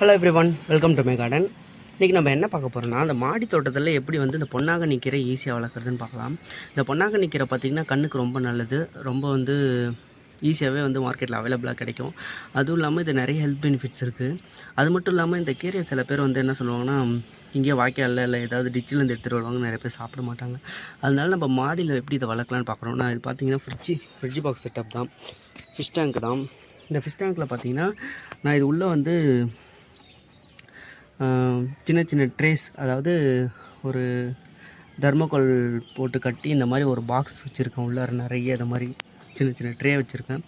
Hello everyone welcome to my garden இன்றைக்கி நம்ம என்ன பார்க்க போகிறோம்னா அந்த மாடி தோட்டத்தில் எப்படி வந்து இந்த பொன்னாக நிற்கிற ஈஸியாக வளர்க்குறதுன்னு பார்க்கலாம். இந்த பொன்னாக நிற்கிற பார்த்திங்கன்னா கண்ணுக்கு ரொம்ப நல்லது. ரொம்ப வந்து ஈஸியாகவே வந்து மார்க்கெட்டில் அவைலபிளாக கிடைக்கும். அதுவும் இல்லாமல் இது நிறைய ஹெல்த் பெனிஃபிட்ஸ் இருக்குது அது மட்டும் இல்லாமல் இந்த கீரையை சில பேர் வந்து என்ன சொல்லுவாங்கன்னா இங்கேயே வாய்க்காலில் இல்லை ஏதாவது டிச்சிலேருந்து எடுத்துகிட்டு வருவாங்க. நிறைய பேர் சாப்பிட மாட்டாங்க. அதனால நம்ம மாடியில் எப்படி இதை வளர்க்கலான்னு பார்க்குறோம். நான் இது பார்த்தீங்கன்னா ஃப்ரிட்ஜி ஃப்ரிட்ஜ் பாக்ஸ் செட்டப் தான். ஃபிஷ் டேங்க் தான். இந்த ஃபிஷ் டேங்க்கில் பார்த்தீங்கன்னா நான் இது உள்ளே வந்து சின்ன சின்ன ட்ரேஸ் அதாவது ஒரு தர்மக்கோல் போட்டு கட்டி இந்த மாதிரி ஒரு பாக்ஸ் வச்சுருக்கேன். உள்ளார நிறைய இந்த மாதிரி சின்ன சின்ன ட்ரே வச்சுருக்கேன்.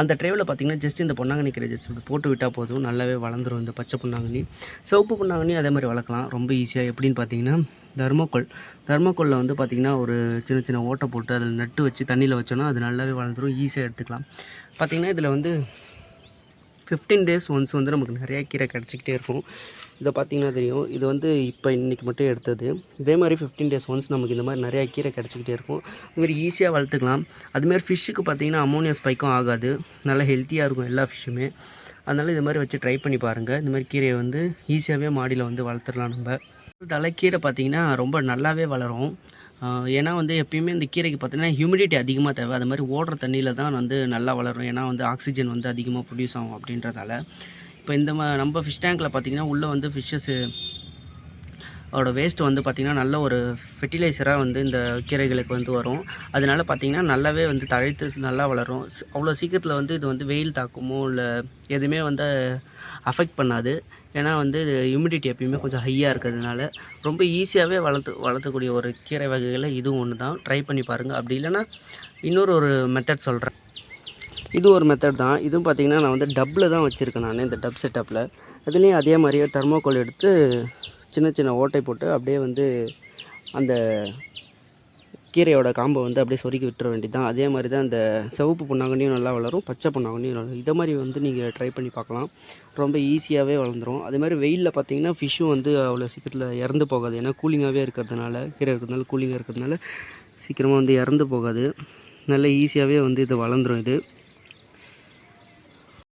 அந்த ட்ரேவில் பார்த்திங்கன்னா ஜஸ்ட் இந்த பொன்னாங்கண்ணி கீரை ஜஸ்ட் போட்டு விட்டால் போதும். நல்லாவே வளர்ந்துரும் இந்த பச்சை பொன்னாங்கண்ணி. சிவப்பு பொன்னாங்கண்ணி அதே மாதிரி வளர்க்கலாம். ரொம்ப ஈஸியாக எப்படின்னு பார்த்தீங்கன்னா தர்மக்கோல் தர்மக்கோலில் வந்து பார்த்திங்கன்னா ஒரு சின்ன சின்ன ஓட்டை போட்டு அதில் நட்டு வச்சு தண்ணியில் வச்சோன்னா அது நல்லாவே வளர்ந்துரும். ஈஸியாக எடுத்துக்கலாம். பார்த்திங்கன்னா இதில் வந்து ஃபிஃப்டீன் டேஸ் ஒன்ஸ் வந்து நமக்கு நிறையா கீரை கிடச்சிக்கிட்டே இருக்கும். இதை பார்த்தீங்கன்னா தெரியும். இது வந்து இப்போ இன்றைக்கி மட்டும் எடுத்தது. இதே மாதிரி ஃபிஃப்டீன் டேஸ் ஒன்ஸ் நமக்கு இந்த மாதிரி நிறையா கீரை கிடச்சிக்கிட்டே இருக்கும். இதுமாதிரி ஈஸியாக வளர்த்துக்கலாம். அதுமாதிரி ஃபிஷ்ஷுக்கு பார்த்தீங்கன்னா அமோனியா ஸ்பைக்கும் ஆகாது. நல்லா ஹெல்த்தியாக இருக்கும் எல்லா ஃபிஷ்ஷுமே அதனால் இது மாதிரி வச்சு ட்ரை பண்ணி பாருங்கள் இந்த மாதிரி கீரையை வந்து ஈஸியாகவே மாடியில் வந்து வளர்த்துடலாம் நம்ம. தலைக்கீரை பார்த்திங்கன்னா ரொம்ப நல்லாவே வளரும். ஏன்னா வந்து எப்பயுமே இந்த கீரைக்கு பார்த்தீங்கன்னா ஹியூமிடிட்டி அதிகமாக தேவை. அது மாதிரி ஓடுற தண்ணியில் தான் வந்து நல்லா வளரும். ஏன்னா வந்து ஆக்சிஜன் வந்து அதிகமாக ப்ரொடியூஸ் ஆகும் அப்படின்றதால. இப்போ இந்த மா நம்ம ஃபிஷ் டேங்க்கில் பார்த்திங்கன்னா உள்ளே வந்து ஃபிஷ்ஷஸ்ஸு அதோட வேஸ்ட் வந்து பார்த்திங்கன்னா நல்ல ஒரு ஃபெர்டிலைசராக வந்து இந்த கீரைகளுக்கு வந்து வரும். அதனால பார்த்திங்கன்னா நல்லாவே வந்து தழைத்து நல்லா வளரும். அவ்வளோ சீக்கிரத்தில் வந்து இது வந்து வெயில் தாக்கமோ இல்லை எதுவுமே வந்து அஃபெக்ட் பண்ணாது. ஏன்னா வந்து ஹியூமிடிட்டி எப்பயுமே கொஞ்சம் ஹையாக இருக்கிறதுனால ரொம்ப ஈஸியாகவே வளர்த்து வளர்த்தக்கூடிய ஒரு கீரை வகைகளில் இதுவும் ஒன்று தான். ட்ரை பண்ணி பாருங்கள் அப்படி இல்லைன்னா இன்னொரு ஒரு மெத்தட் சொல்கிறேன் இது ஒரு மெத்தட் தான். இதுவும் பார்த்தீங்கன்னா நான் வந்து டப்பில் தான் வச்சுருக்கேன் நான் இந்த டப் செட்டப்பில் அதுலேயும் அதே மாதிரியே தர்மோகோல் எடுத்து சின்ன சின்ன ஓட்டை போட்டு அப்படியே வந்து அந்த கீரையோட காம்பை வந்து அப்படியே சொருக்கி விட்டுற வேண்டியது தான் அதே மாதிரி தான் இந்த சிவப்பு புண்ணாங்கண்ணியும் நல்லா வளரும் பச்சை புண்ணாங்கண்ணியும் நல்லா இதை மாதிரி வந்து நீங்கள் ட்ரை பண்ணி பார்க்கலாம். ரொம்ப ஈஸியாகவே வளர்ந்துரும். அதே மாதிரி வெயிலில் பார்த்தீங்கன்னா ஃபிஷ்ஷும் வந்து அவ்வளோ சீக்கிரத்தில் இறந்து போகாது. ஏன்னா கூலிங்காகவே இருக்கிறதுனால கீரை இருக்கிறதுனால கூலிங்காக இருக்கிறதுனால சீக்கிரமாக வந்து இறந்து போகாது. நல்ல ஈஸியாகவே வந்து இது வளர்ந்துடும் இது.